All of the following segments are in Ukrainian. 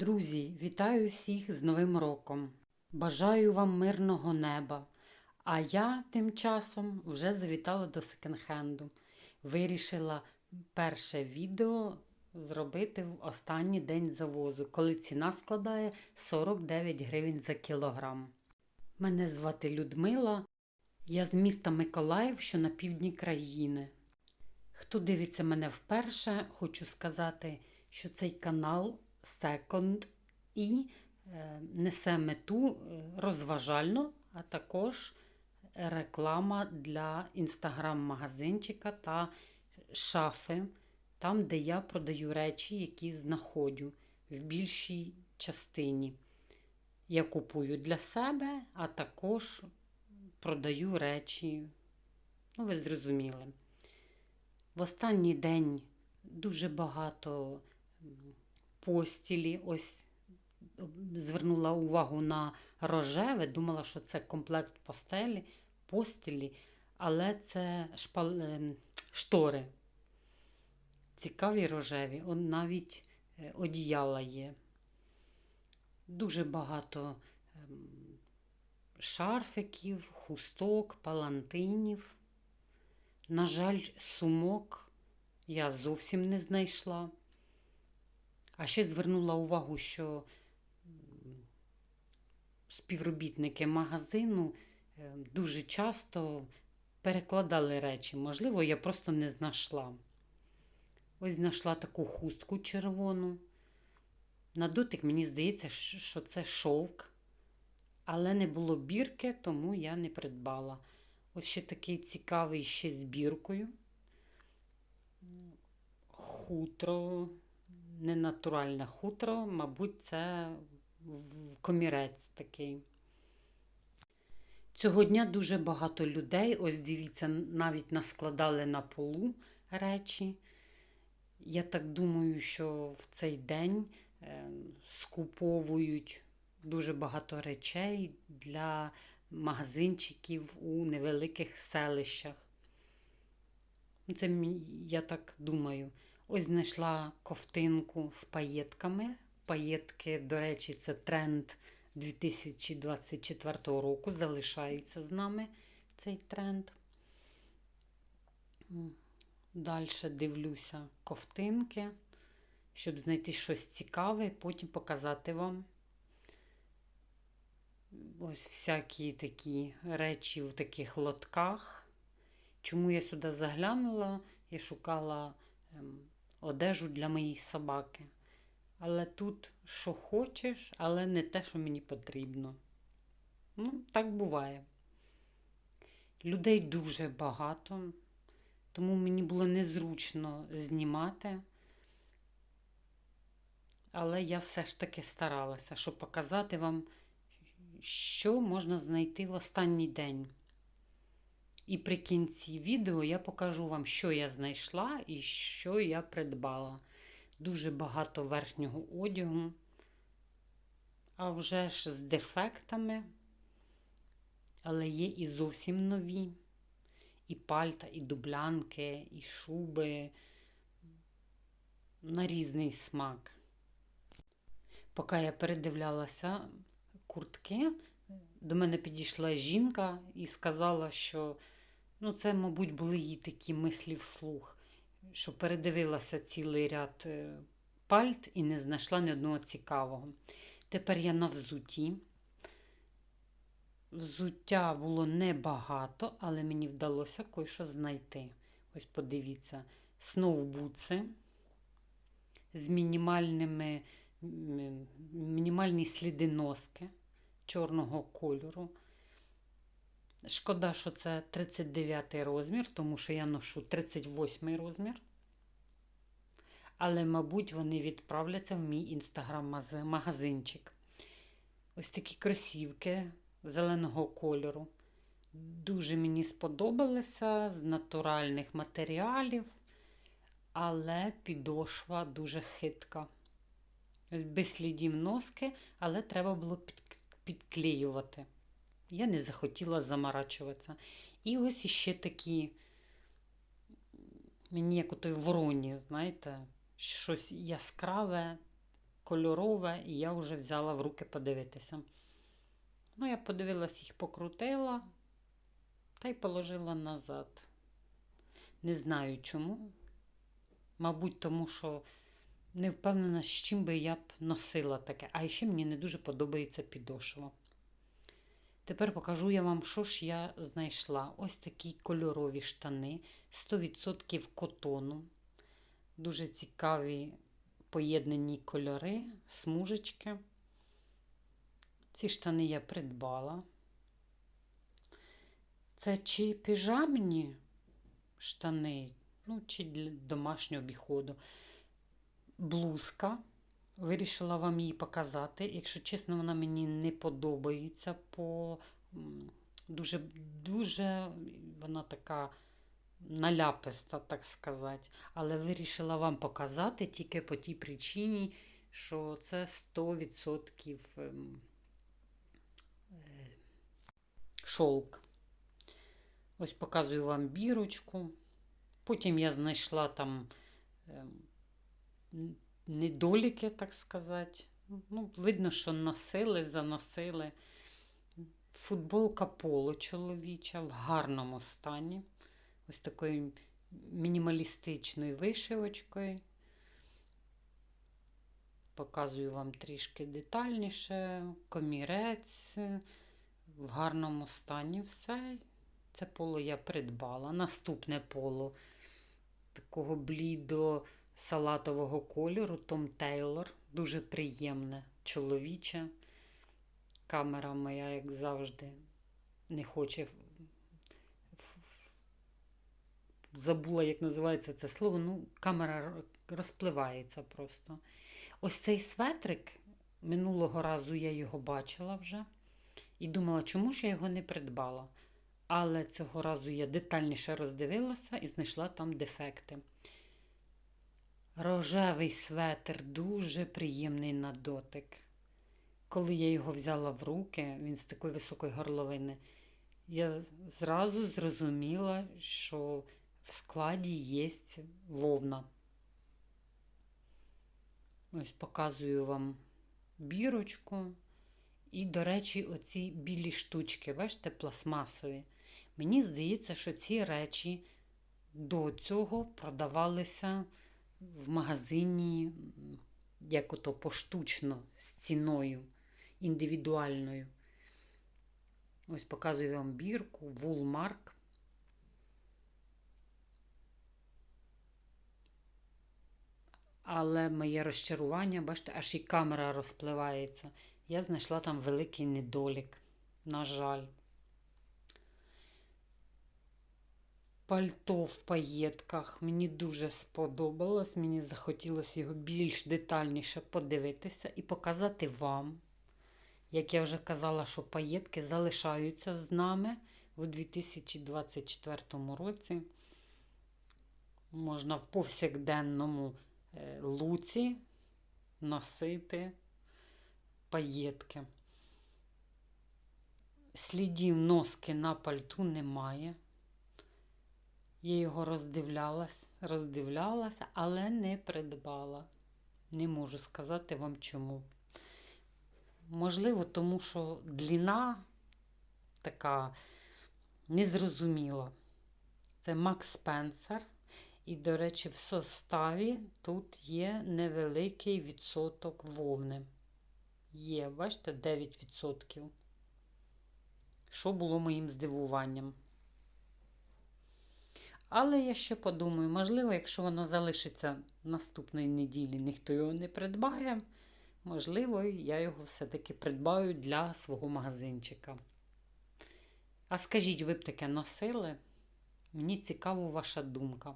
Друзі, вітаю всіх з Новим роком. Бажаю вам мирного неба. А я тим часом вже завітала до секонд-хенду. Вирішила перше відео зробити в останній день завозу, коли ціна складає 49 гривень за кілограм. Мене звати Людмила. Я з міста Миколаїв, що на півдні країни. Хто дивиться мене вперше, хочу сказати, що цей канал Second і е, несе мету е, розважально, а також реклама для інстаграм-магазинчика та шафи, там, де я продаю речі, які знаходжу в більшій частині. Я купую для себе, а також продаю речі. Ну, ви зрозуміли. В останній день дуже багато постілі. Ось звернула увагу на рожеве, думала, що це комплект постелі, постілі, але це шпал... ем, штори. Цікаві рожеві, Он навіть е, одіяла є. Дуже багато ем, шарфиків, хусток, палантинів. На жаль, сумок я зовсім не знайшла. А ще звернула увагу, що співробітники магазину е, дуже часто перекладали речі. Можливо, я просто не знайшла. Ось знайшла таку хустку червону. На дотик мені здається, що це шовк, але не було бірки, тому я не придбала. Ось ще такий цікавий ще з біркою. Хутро ненатуральне хутро, мабуть, це комірець такий. Цього дня дуже багато людей, ось дивіться, навіть наскладали на полу речі. Я так думаю, що в цей день е, скуповують дуже багато речей для магазинчиків у невеликих селищах. Це я так думаю. Ось знайшла ковтинку з паєтками. Паєтки, до речі, це тренд 2024 року. Залишається з нами цей тренд. Далі дивлюся ковтинки, щоб знайти щось цікаве, потім показати вам. Ось всякі такі речі в таких лотках. Чому я сюди заглянула і шукала ем, одежу для моєї собаки. Але тут, що хочеш, але не те, що мені потрібно. Ну, так буває. Людей дуже багато, тому мені було незручно знімати. Але я все ж таки старалася, щоб показати вам, що можна знайти в останній день. І при кінці відео я покажу вам, що я знайшла і що я придбала. Дуже багато верхнього одягу, а вже ж з дефектами, але є і зовсім нові. І пальта, і дублянки, і шуби на різний смак. Поки я передивлялася куртки, до мене підійшла жінка і сказала, що Ну, це, мабуть, були її такі мислі вслух, що передивилася цілий ряд е, пальт і не знайшла ні одного цікавого. Тепер я на взуті. Взуття було небагато, але мені вдалося кое-що знайти. Ось подивіться, сноубуци з мінімальними, мінімальні сліди носки чорного кольору. Шкода, що це 39 розмір, тому що я ношу 38 розмір. Але, мабуть, вони відправляться в мій інстаграм-магазинчик. Ось такі кросівки зеленого кольору. Дуже мені сподобалися з натуральних матеріалів, але підошва дуже хитка. Без слідів носки, але треба було підклеювати. Я не захотіла заморачуватися. І ось іще такі, мені як у той вороні, знаєте, щось яскраве, кольорове, і я вже взяла в руки подивитися. Ну, я подивилась, їх покрутила та й положила назад. Не знаю чому. Мабуть, тому що не впевнена, з чим би я б носила таке. А ще мені не дуже подобається підошва. Тепер покажу я вам, що ж я знайшла. Ось такі кольорові штани 100% котону. Дуже цікаві поєднані кольори, смужечки. Ці штани я придбала. Це чи піжамні штани, ну, чи для домашнього обіходу. Блузка. Вирішила вам її показати. Якщо чесно, вона мені не подобається по дуже, дуже вона така наляписта, так сказати. Але вирішила вам показати тільки по тій причині, що це 100% ем, е. Ось показую вам бірочку. Потім я знайшла там ем, недоліки, так сказати. Ну, Видно, що носили, заносили. Футболка поло чоловіча в гарному стані. Ось такою мінімалістичною вишивочкою. Показую вам трішки детальніше. Комірець в гарному стані все. Це поло я придбала. Наступне поло такого блідо салатового кольору Том Тейлор. Дуже приємне, чоловіче. Камера моя, як завжди, не хоче. Забула, як називається це слово. Ну, камера розпливається просто. Ось цей светрик, минулого разу я його бачила вже. І думала, чому ж я його не придбала. Але цього разу я детальніше роздивилася і знайшла там дефекти. Рожевий светр дуже приємний на дотик. Коли я його взяла в руки, він з такої високої горловини, я зразу зрозуміла, що в складі є вовна. Ось показую вам бірочку. І, до речі, оці білі штучки, бачите, пластмасові. Мені здається, що ці речі до цього продавалися в магазині, як ото поштучно, з ціною індивідуальною. Ось показую вам бірку, Woolmark. Але моє розчарування, бачите, аж і камера розпливається. Я знайшла там великий недолік. На жаль. Пальто в паєтках мені дуже сподобалось. Мені захотілося його більш детальніше подивитися і показати вам. Як я вже казала, що паєтки залишаються з нами у 2024 році. Можна в повсякденному е, луці носити паєтки. Слідів носки на пальту немає. Я його роздивлялась, роздивлялася, але не придбала. Не можу сказати вам чому. Можливо, тому що длина така незрозуміла. Це Макс Спенсер. І, до речі, в составі тут є невеликий відсоток вовни. Є, бачите, 9%. Що було моїм здивуванням. Але я ще подумаю, можливо, якщо воно залишиться наступної неділі, ніхто його не придбає. Можливо, я його все-таки придбаю для свого магазинчика. А скажіть, ви б таке носили? Мені цікава ваша думка.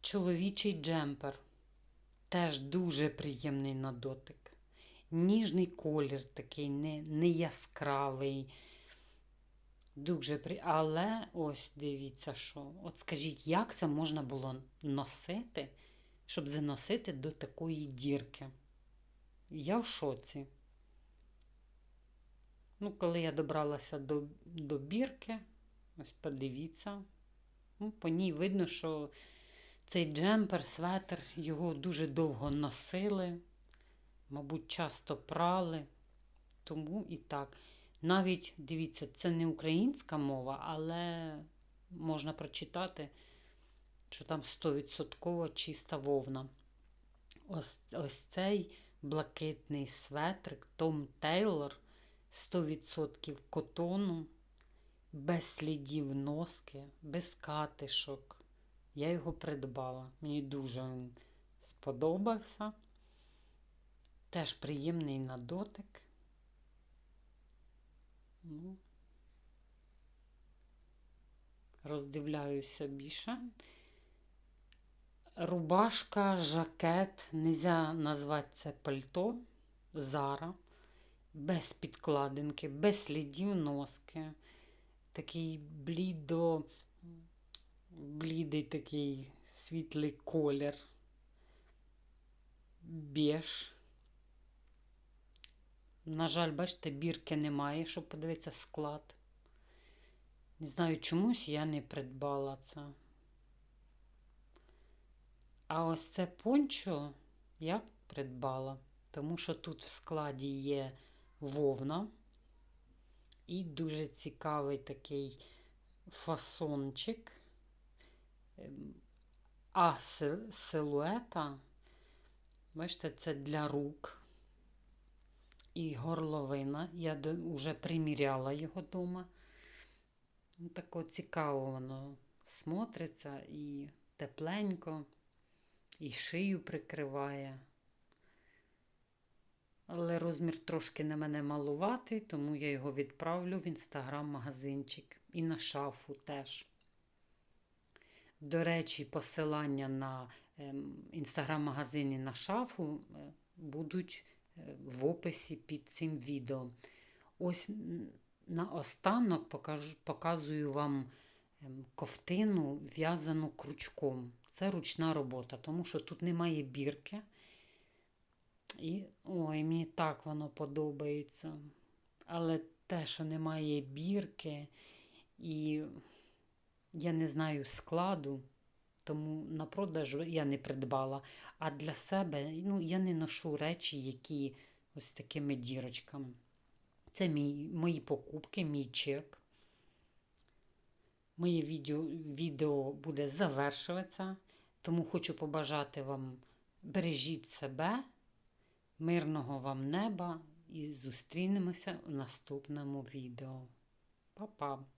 Чоловічий джемпер. Теж дуже приємний на дотик. Ніжний колір такий, не, не яскравий. Дуже при... Але ось дивіться, що. От скажіть, як це можна було носити? щоб заносити до такої дірки. Я в шоці. Ну, коли я добралася до до бірки, ось подивіться, ну, по ній видно, що Цей джемпер, светр, його дуже довго носили, мабуть, часто прали. Тому і так. Навіть, дивіться, це не українська мова, але можна прочитати, що там 100% чиста вовна. Ось, ось цей блакитний светрик Том Тейлор 100% котону, без слідів носки, без катишок. Я його придбала. Мені дуже він сподобався. Теж приємний на дотик. Ну, роздивляюся більше. Рубашка, жакет, нельзя назвати це пальто, зара, без підкладинки, без слідів носки. Такий блідо, блідий такий світлий колір, біж. На жаль, бачите, бірки немає, щоб подивитися склад. Не знаю, чомусь я не придбала це. А ось це пончо я придбала, тому що тут в складі є вовна і дуже цікавий такий фасончик. Ем, А си- силуета, бачите, це для рук і горловина. Я вже приміряла його вдома. Тако цікаво воно смотриться і тепленько, і шию прикриває. Але розмір трошки на мене малуватий, тому я його відправлю в інстаграм-магазинчик і на шафу теж. До речі, посилання на ем, інстаграм-магазин і на шафу е, будуть в описі під цим відео. Ось наостанок покажу, показую вам ем, ковтину в'язану крючком. Це ручна робота, тому що тут немає бірки. І ой, мені так воно подобається. Але те, що немає бірки, і я не знаю складу, тому на продаж я не придбала. А для себе ну, я не ношу речі, які ось такими дірочками. Це мій, мої покупки, мій чек. Моє відео, відео буде завершуватися, тому хочу побажати вам бережіть себе, мирного вам неба і зустрінемося в наступному відео. Па-па!